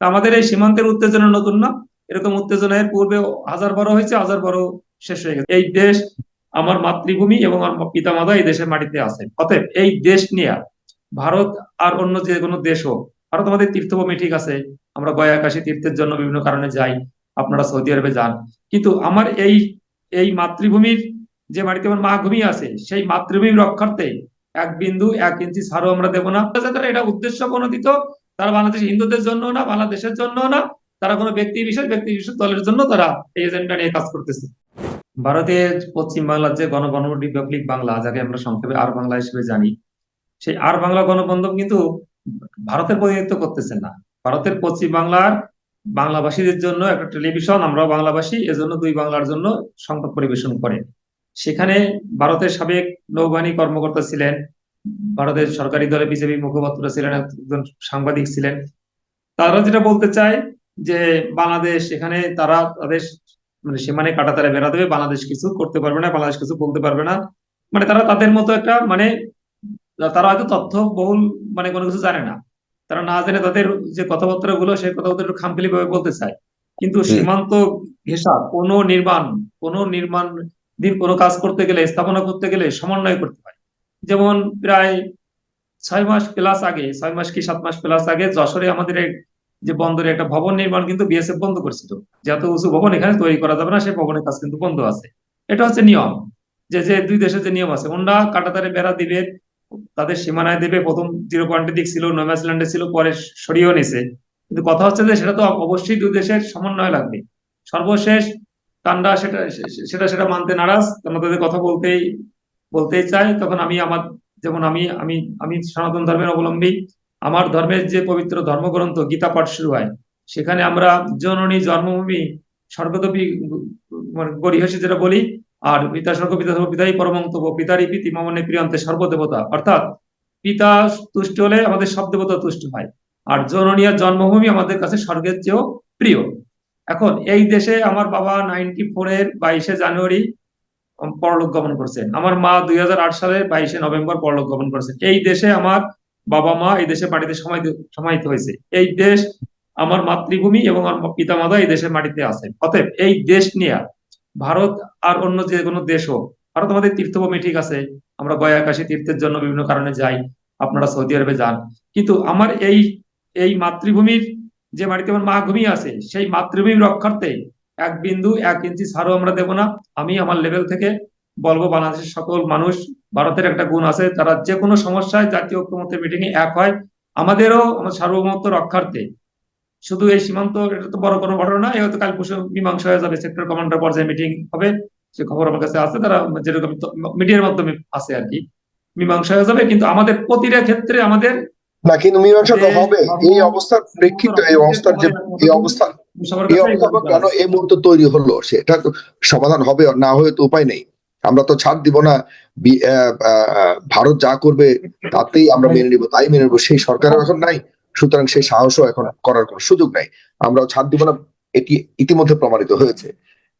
আমাদের এই সীমান্তের উত্তেজনা নতুন না। এরকম উত্তেজনা এর পূর্বে হাজার বড় হয়েছে, হাজার বড় শেষ হয়ে গেছে। এই দেশ আমার মাতৃভূমি এবং আমার পিতামাতা এই দেশের মাটিতে আছে। অতএব এই দেশ নিয়ে ভারত আর অন্য যে কোনো দেশ হোক, ভারত আমাদের তীর্থভূমি ঠিক আছে, আমরা গয়া, কাশী তীর্থের জন্য বিভিন্ন কারণে যাই, আপনারা সৌদি আরবে যান। কিন্তু আমার এই এই মাতৃভূমির যে মাটিতে আমার মা আছে, সেই মাতৃভূমি রক্ষার্থে এক বিন্দু, এক ইঞ্চি ছাড়ও আমরা দেবো না। এটা উদ্দেশ্য প্রণোদিত তারা বাংলাদেশ হিন্দুদের জন্য না, বাংলাদেশের জন্য না, তারা কোনো ব্যক্তি বিশেষ ব্যক্তি বিশেষ দলের জন্য তারা এই এজেন্ডা নিয়ে কাজ করতেছে। ভারতের পশ্চিম বাংলার যে গণগণভোট রিপাবলিক বাংলা, যাকে আমরা সংক্ষেপে আর বাংলা হিসেবে জানি, সেই আর বাংলা গণবন্ধব কিন্তু ভারতের প্রতিনিধিত্ব করতেছেন না। ভারতের পশ্চিম বাংলার বাংলাভাষীদের জন্য একটা টেলিভিশন, আমরাও বাংলাভাষী এজন্য দুই বাংলার জন্য সংবাদ পরিবেশন করে। সেখানে ভারতের সাবেক নৌবাহিনী কর্মকর্তা ছিলেন ভারতের সরকারি দলে বিজেপি মুখপাত্র ছিলেন একজন সাংবাদিক ছিলেন। তারা যেটা বলতে চায় যে বাংলাদেশ এখানে তারা তাদের মানে সীমানে কাটা তারা বেড়া দেবে বাংলাদেশ কিছু করতে পারবে না বাংলাদেশ কিছু বলতে পারবে না। মানে তারা তাদের মতো একটা মানে তারা হয়তো তথ্য বহুল মানে কোনো কিছু জানে না। তারা না জেনে তাদের যে কথাবার্তা গুলো সেই কথাবার্তা একটু খামখেলি ভাবে বলতে চায়। কিন্তু সীমান্ত ঘেঁষা কোনো নির্মাণ কোনো নির্মাণ দিন কোনো কাজ করতে গেলে স্থাপনা করতে গেলে সমন্বয় করতে হয় যেমন প্রায় ছয় মাস প্লাস আগে, ছয় মাস কি সাত মাস প্লাস আগে যশোরে আমাদের যে বন্দরে একটা ভবন নির্মাণ কিন্তু বিএসএফ বন্ধ করছিল। যত উঁচু ভবন, এখানে তৈরি করা যাবে না, সেই ভবনের কাজ কিন্তু বন্ধ আছে। এটা হচ্ছে নিয়ম। যে যে দুই দেশের যে নিয়ম আছে, ওনারা কাটাতারে বেড়া দিবে, তাদের সীমানায় দেবে, প্রথম জিরো পয়েন্টে দিক ছিল নয়মাসল্যান্ডে ছিল, পরে সরিয়েও নিছে। কিন্তু কথা হচ্ছে যে, সেটা তো অবশ্যই দুই দেশের সমন্বয় লাগবে। সর্বশেষ কান্ডা সেটা সেটা সেটা মানতে নারাজ। আমরা তাদের কথা বলতেই বলতেই চাই, তখন আমি আমার, যেমন আমি আমি আমি সনাতন ধর্মের অবলম্বী, আমার ধর্মের যে পবিত্র ধর্মগ্রন্থ গীতা পাঠ শুরু হয়, সেখানে আমরা জননী জন্মভূমি স্বর্গদপি মানে গরিহসী যেটা বলি, আর পিতা স্বর্গ, পিতা পিতাই পরমন্তব্য পিতারই পিতি মামনে প্রিয়ন্তে সর্বদেবতা, অর্থাৎ পিতা তুষ্ট হলে আমাদের সব দেবতা তুষ্ট হয়, আর জননীয় জন্মভূমি আমাদের কাছে স্বর্গের চেয়েও প্রিয়। এখন এই দেশে আমার বাবা নাইনটি ফোর এর বাইশে জানুয়ারি পরলোক গমন করছেন। আমার মা দুই সালের বাইশে নভেম্বর পরলোক গমন করেছেন। এই দেশে আমার বাবা মা এই দেশে মাটিতে সমাহিত হয়েছে। এই দেশ আমার মাতৃভূমি এবং আমার পিতা মাতা এই দেশের মাটিতে আছে অতএব এই দেশ নিয়ে ভারত আর অন্য যে কোনো দেশ হোক ভারত আমাদের তীর্থভূমি ঠিক আছে, আমরা গয়া, কাশী তীর্থের জন্য বিভিন্ন কারণে যাই, আপনারা সৌদি আরবে যান। কিন্তু আমার এই এই মাতৃভূমির যে মাটিতে আমার মা ঘুমিয়ে আছে, সেই মাতৃভূমি রক্ষার্থে এক বিন্দু এক ইঞ্চি ছাড়ও আমরা দেব না। আমি আমার লেভেল থেকে বলব বাংলাদেশের সকল মানুষ ভারতের একটা গুণ আছে তারা যে কোনো সমস্যায় জাতীয় ঐক্যমত্যের মিটিং এ এক হয়। আমাদেরও আমার সার্বভৌমত্ব রক্ষার্থে। শুধু এই সীমান্ত এটা তো বড় কোনো ঘটনা না হয়তো কাল মীমাংসা হয়ে যাবে সেক্টর কমান্ডার পর্যায়ে মিটিং হবে। সে খবর আমার কাছে আছে তারা যেরকম মিডিয়ার মাধ্যমে আছে আর কি। মীমাংসা হয়ে যাবে কিন্তু আমাদের প্রতিটা ক্ষেত্রে আমাদের না কিন্তু মীমাংসা তো হবে এই অবস্থার প্রেক্ষিতে এই অবস্থার যে এই অবস্থা এই অবস্থা কেন এই মুহূর্তে তৈরি হলো? সেটা সমাধান হবে না হয়ে তো উপায় নেই। আমরা তো ছাড় দিব না। ভারত যা করবে তাতেই আমরা মেনে নিব তাই মেনে নেব। সেই সরকার এখন নাই সুতরাং সেই সাহসও এখন করার কোনো সুযোগ নাই। আমরাও ছাড় দিব না এটি ইতিমধ্যে প্রমাণিত হয়েছে।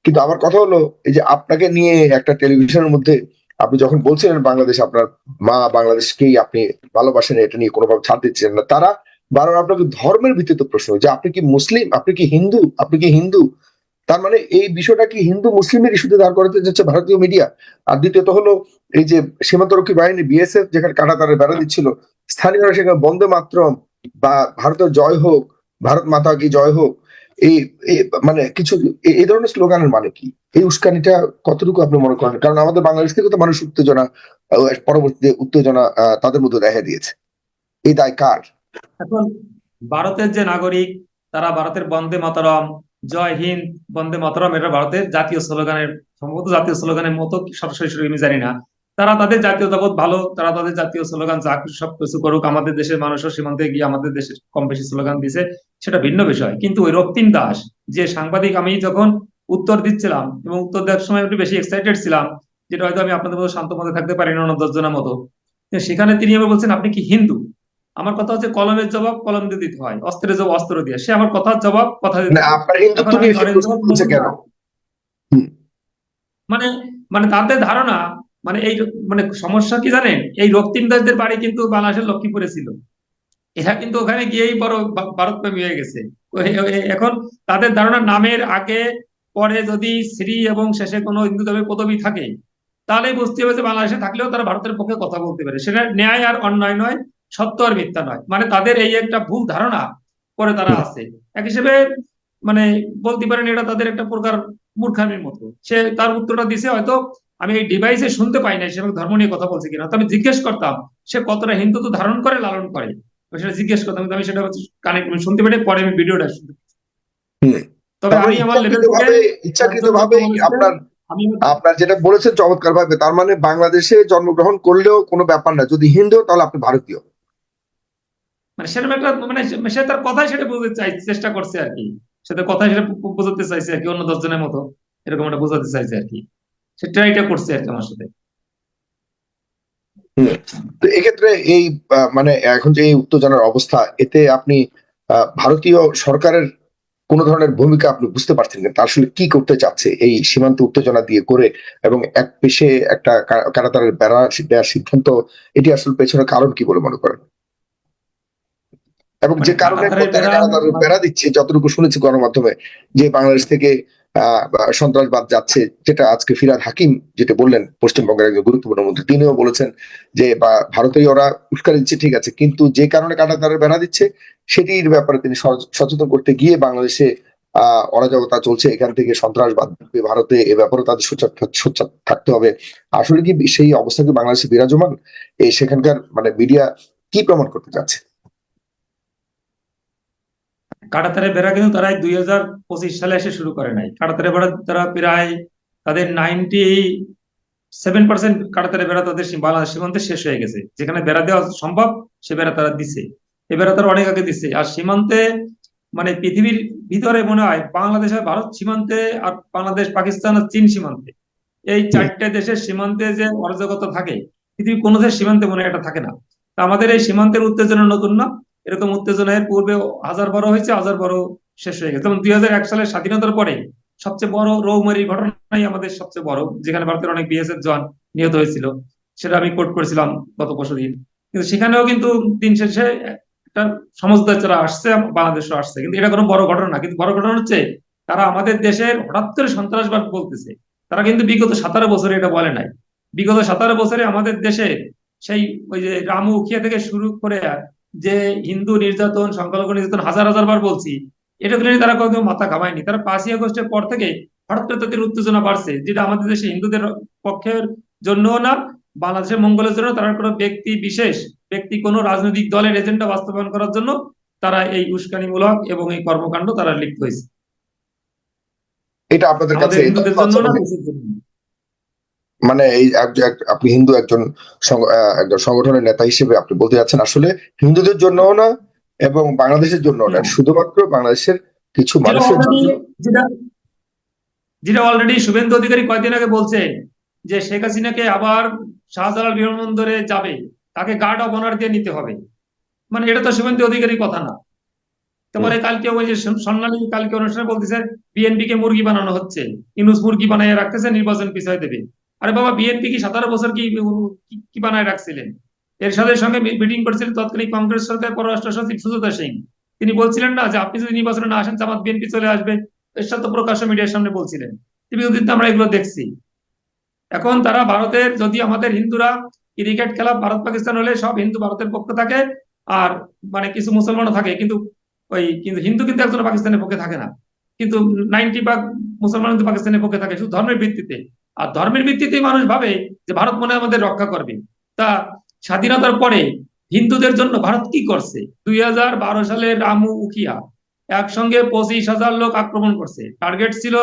কিন্তু আমার কথা হলো এই যে আপনাকে নিয়ে একটা টেলিভিশনের মধ্যে আপনি যখন বলছিলেন বাংলাদেশ আপনার মা বাংলাদেশকেই আপনি ভালোবাসেন এটা নিয়ে কোনোভাবে ছাড় দিচ্ছেন না তারা বারবার আপনাকে ধর্মের ভিত্তিতে প্রশ্ন যে আপনি কি মুসলিম? আপনি কি হিন্দু? আপনি কি হিন্দু? তার মানে এই বিষয়টা কি হিন্দু মুসলিমের ইস্যুতে দাঁড় করাতে যাচ্ছে ভারতীয় মিডিয়া আর দ্বিতীয়ত হলো এই যে সীমান্তরক্ষী বাহিনী বিএসএফ যেখানে কাটা তারা বেড়া দিচ্ছিল, স্থানীয়রা সেখানে বন্দে মাত্র বা ভারতের জয় হোক, ভারত মাতা কি জয় হোক, এই মানে কিছু এই ধরনের স্লোগানের মানে কি? এই উস্কানিটা কতটুকু আপনি মনে করেন? কারণ আমাদের বাংলাদেশ থেকে তো মানুষ উত্তেজনা পরবর্তীতে উত্তেজনা তাদের মধ্যে দেখা দিয়েছে। এই দায় কার? এখন ভারতের যে নাগরিক, তারা ভারতের বন্দে মাতরম, জয় হিন্দ, বন্দে মাতরম, এটা ভারতের জাতীয় স্লোগানের, সম্ভবত জাতীয় স্লোগানের মতো সরাসরি আমি জানি না। তারা তাদের জাতীয় জাতীয়তাবোধ ভালো, তারা তাদের জাতীয় স্লোগান যা কিছু সব কিছু করুক, আমাদের দেশের মানুষও সীমান্তে গিয়ে আমাদের দেশের কম বেশি স্লোগান দিছে, সেটা ভিন্ন বিষয়। কিন্তু ওই রক্তিম দাস, যে সাংবাদিক আমি যখন উত্তর দিচ্ছিলাম এবং উত্তর দেওয়ার সময় একটু বেশি এক্সাইটেড ছিলাম, যেটা হয়তো আমি আপনাদের মতো শান্ত মতো থাকতে পারি না দশ জনের মতো সেখানে তিনি এবার বলছেন, আপনি কি হিন্দু? আমার কথা হচ্ছে কলমের জবাব কলম দিয়ে দিতে হয় অস্ত্রের জবাব অস্ত্র দিয়ে। সে আমার কথার জবাব কথা দিতে মানে মানে তাদের ধারণা মানে এই মানে সমস্যা কি জানেন? এই রক্তিম দাসদের বাড়ি কিন্তু বাংলাদেশের লক্ষ্মীপুরে ছিল। এরা কিন্তু ওখানে গিয়েই বড় ভারত প্রেমী হয়ে গেছে। এখন তাদের ধারণা নামের আগে পরে যদি শ্রী এবং শেষে কোনো হিন্দু ধর্মের পদবি থাকে তাহলেই বুঝতে হবে যে বাংলাদেশে থাকলেও তারা ভারতের পক্ষে কথা বলতে পারে। সেটা ন্যায় আর অন্যায় নয়। সত্য আর মিথ্যা নয়। মানে তাদের এই একটা ভুল ধারণা করে তারা আছে। এক হিসেবে মানে বলতে পারেন এটা তাদের একটা প্রকার মূর্খামির মতো। সে তার উত্তরটা দিছে হয়তো আমি এই ডিভাইসে শুনতে পাই না সে ধর্ম নিয়ে কথা বলছে কিনা? তো আমি জিজ্ঞেস করতাম সে কতটা হিন্দুত্ব ধারণ করে লালন করে? সেটা জিজ্ঞেস করতাম আমি সেটা কানেক্ট শুনতে পেরে পরে আমি ভিডিওটা শুনতে তবে আমি আমার লেভেল থেকে ইচ্ছাকৃতভাবে আপনার আপনার যেটা বলেছেন চমৎকার ভাবে তার মানে বাংলাদেশে জন্মগ্রহণ করলেও কোনো ব্যাপার না। যদি হিন্দু তাহলে আপনি ভারতীয়। মানে সেরকম একটা মানে সে তার কথাই সেটা বুঝতে চাই, চেষ্টা করছে আর কি। সে তার কথাই সেটা বোঝাতে চাইছে আর কি, অন্য দশজনের মতো। এরকম একটা বোঝাতে চাইছে আর কি। সে ট্রাইটা করছে আর কি আমার সাথে। এক্ষেত্রে এই মানে এখন যে এই উত্তেজনার অবস্থা, এতে আপনি ভারতীয় সরকারের কোন ধরনের ভূমিকা আপনি বুঝতে পারছেন না। আসলে কি করতে চাচ্ছে এই সীমান্ত উত্তেজনা দিয়ে করে এবং এক পেশে একটা কারাতারের বেড়া দেওয়ার সিদ্ধান্ত, এটি আসলে পেছনে কারণ কি বলে মনে করেন? এবং যে মানে কারণে বেড়া- দিচ্ছে যতটুকু শুনেছি গণমাধ্যমে যে বাংলাদেশ থেকে সন্ত্রাসবাদ যাচ্ছে যেটা আজকে ফিরাদ হাকিম যেটা বললেন পশ্চিমবঙ্গের একজন গুরুত্বপূর্ণ মন্ত্রী তিনিও বলেছেন যে বা ভারতীয় ওরা উস্কানি দিচ্ছে ঠিক আছে কিন্তু যে কারণে কাটা কাটাতারের বেড়া দিচ্ছে সেটির ব্যাপারে তিনি সচ- সচেতন করতে গিয়ে বাংলাদেশে আহ অরাজকতা চলছে এখান থেকে সন্ত্রাসবাদ ভারতে এ ব্যাপারে তাদের সোচ্চার সোচ্চার থাকতে হবে। আসলে কি সেই অবস্থা কি বাংলাদেশে বিরাজমান? এই সেখানকার মানে মিডিয়া কি প্রমাণ করতে চাচ্ছে? কাটাতারের বেড়া কিন্তু তারা দুই হাজার পঁচিশ সালে এসে শুরু করে নাই। কাটাতারের বেড়া তারা প্রায় তাদের নাইনটি সেভেন পার্সেন্ট কাটাতারের বেড়া তাদের বাংলাদেশ সীমান্তে শেষ হয়ে গেছে। যেখানে বেড়া দেওয়া সম্ভব, সে বেড়া তারা দিছে। এ বেড়া তারা অনেক আগে দিছে। আর সীমান্তে মানে পৃথিবীর ভিতরে মনে হয় বাংলাদেশ আর ভারত সীমান্তে আর বাংলাদেশ, পাকিস্তান আর চীন সীমান্তে। এই চারটে দেশের সীমান্তে যে অরাজকতা থাকে, পৃথিবীর কোনো দেশের সীমান্তে মনে হয় এটা থাকে না। আমাদের এই সীমান্তের উত্তেজনা নতুন না? এরকম উত্তেজনা এর পূর্বে হাজার বারো হয়েছে, হাজার বারো শেষ হয়ে গেছে। যেমন দুই হাজার এক সালের স্বাধীনতার পরে সবচেয়ে বড় রৌমারি ঘটনাই আমাদের সবচেয়ে বড়, যেখানে ভারতের অনেক বিএসএফ জওয়ান নিহত হয়েছিল। সেটা আমি কোট করেছিলাম গত পরশু দিন। কিন্তু সেখানেও কিন্তু দিন শেষে একটা সমঝদার যারা আসছে, বাংলাদেশও আসছে। কিন্তু এটা কোনো বড় ঘটনা না। কিন্তু বড় ঘটনা হচ্ছে, তারা আমাদের দেশের হঠাৎ করে সন্ত্রাসবাদ বলতেছে। তারা কিন্তু বিগত সতেরো বছরে এটা বলে নাই। বিগত সতেরো বছরে আমাদের দেশে সেই ওই যে রামু উখিয়া থেকে শুরু করে যে হিন্দু নির্যাতন সংখ্যালঘু নির্যাতন হাজার হাজার বার বলছি এটা নিয়ে তারা কখনো মাথা ঘামায়নি। তারা পাঁচই আগস্টের পর থেকে হঠাৎ করে তাদের উত্তেজনা বাড়ছে যেটা আমাদের দেশে হিন্দুদের পক্ষের জন্য না বাংলাদেশের মঙ্গলের জন্য তারা কোনো ব্যক্তি বিশেষ ব্যক্তি কোনো রাজনৈতিক দলের এজেন্ডা বাস্তবায়ন করার জন্য তারা এই উস্কানিমূলক এবং এই কর্মকাণ্ড তারা লিপ্ত হয়েছে। এটা আপনাদের কাছে হিন্দুদের জন্য না। মানে এই আপনি হিন্দু একজন সং- একজন সংগঠনের নেতা হিসেবে আপনি বলতে যাচ্ছেন আসলে হিন্দুদের জন্যও না এবং বাংলাদেশের জন্য না। শুধুমাত্র বাংলাদেশের কিছু মানুষের জন্য যেটা যেটা অলরেডি শুভেন্দু অধিকারী কয়েকদিন আগে বলছে যে শেখ হাসিনাকে আবার শাহজালাল বিমানবন্দরে যাবে। তাকে গার্ড অফ অনার দিয়ে নিতে হবে। মানে এটা তো শুভেন্দু অধিকারীর কথা না। তারপরে কালকে ওই যে স্বর্ণালী কালকে অনুষ্ঠানে বলতেছে বিএনপি কে মুরগি বানানো হচ্ছে। ইনুস মুরগি বানায় রাখতেছে নির্বাচন পিছাই দেবে। আরে বাবা বিএনপি কি সতেরো বছর কি কি- বানায় রাখছিলেন? এরশাদের সঙ্গে মিটিং করেছিলেন তৎকালীন কংগ্রেস সরকার পররাষ্ট্র সচিব সুজাতা সিং। তিনি বলছিলেন না যে, আপনি যদি নির্বাচনে না আসেন, জামাত বিএনপি চলে আসবে। এরশাদ তো প্রকাশ্য মিডিয়ার সামনে বলছিলেন। উদ্দিন আমরা এগুলো দেখছি। এখন তারা ভারতের, যদি আমাদের হিন্দুরা ক্রিকেট খেলা, ভারত পাকিস্তান হলে সব হিন্দু ভারতের পক্ষে থাকে, আর মানে কিছু মুসলমানও থাকে, কিন্তু ওই, কিন্তু হিন্দু কিন্তু একজন পাকিস্তানের পক্ষে থাকে না। কিন্তু নাইনটি ভাগ মুসলমান কিন্তু পাকিস্তানের পক্ষে থাকে, শুধু ধর্মের ভিত্তিতে। আর ধর্মের ভিত্তিতেই মানুষ ভাবে যে ভারত মনে আমাদের রক্ষা করবে। তা স্বাধীনতার পরে হিন্দুদের জন্য ভারত কি করছে? দুই হাজার বারো সালে রামু উকিয়া একসঙ্গে পঁচিশ হাজার লোক আক্রমণ করছে। টার্গেট ছিল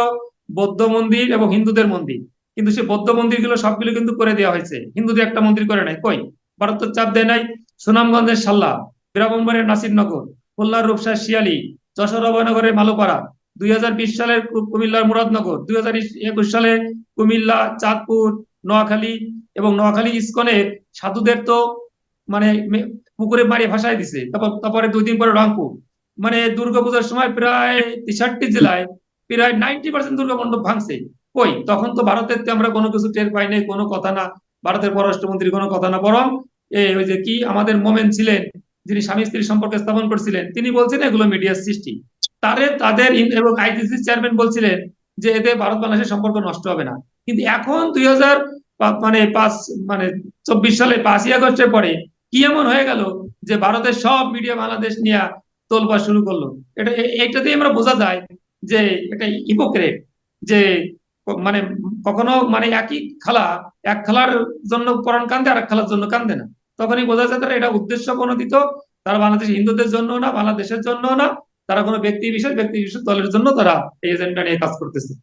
বৌদ্ধ মন্দির এবং হিন্দুদের মন্দির। কিন্তু সে বৌদ্ধ মন্দিরগুলো সবগুলো কিন্তু করে দেওয়া হয়েছে। হিন্দুদের একটা মন্দির করে নাই। কই? ভারত তো চাপ দেয় নাই। সুনামগঞ্জের সাল্লা ব্রাহ্মণবাড়ির নাসিরনগর খুলনার রূপসা শিয়ালি, যশোর অভয়নগরের মালোপাড়া দুই হাজার বিশ সালের কুমিল্লার মুরাদনগর, দুই হাজার একুশ সালে কুমিল্লা, চাঁদপুর, নোয়াখালী এবং নোয়াখালী ইস্কনের সাধুদের তো মানে পুকুরে মারিয়ে ভাসায় দিছে। তারপর দুই দিন পরে রংপুর। মানে দুর্গাপূজার সময় প্রায় তেষট্টি জেলায় প্রায় নাইনটি পার্সেন্ট দুর্গা মণ্ডপ ভাঙছে। কই? তখন তো ভারতের তে আমরা কোনো কিছু টের পাই নাই, কোনো কথা না। ভারতের পররাষ্ট্রমন্ত্রী কোনো কথা না। বরং এই ওই যে কি আমাদের মোমেন ছিলেন, যিনি স্বামী স্ত্রী সম্পর্কে স্থাপন করছিলেন, তিনি বলছেন এগুলো মিডিয়ার সৃষ্টি। তাদের তাদের এবং আইসিসি চেয়ারম্যান বলছিলেন যে এতে ভারত বাংলাদেশের সম্পর্ক নষ্ট হবে না। কিন্তু এখন দুই হাজার মানে পাঁচ মানে চব্বিশ সালে পাঁচই আগস্টের পরে কি এমন হয়ে গেল যে ভারতের সব মিডিয়া বাংলাদেশ নিয়ে তোলপা শুরু করল? এটা, এ- এইটাতেই আমরা বোঝা যায় যে এটা হিপোক্রেট যে মানে কখনো মানে একই খেলা, এক খেলার জন্য পরাণ কান্দে আর এক খেলার জন্য কান্দে না। তখনই বোঝা যায় তারা এটা উদ্দেশ্য প্রণোদিত তারা বাংলাদেশ হিন্দুদের জন্য না, বাংলাদেশের জন্য না তারা কোনো ব্যক্তি বিশেষ ব্যক্তি বিশেষ দলের জন্য তারা এই এজেন্ডা নিয়ে কাজ করতেছে।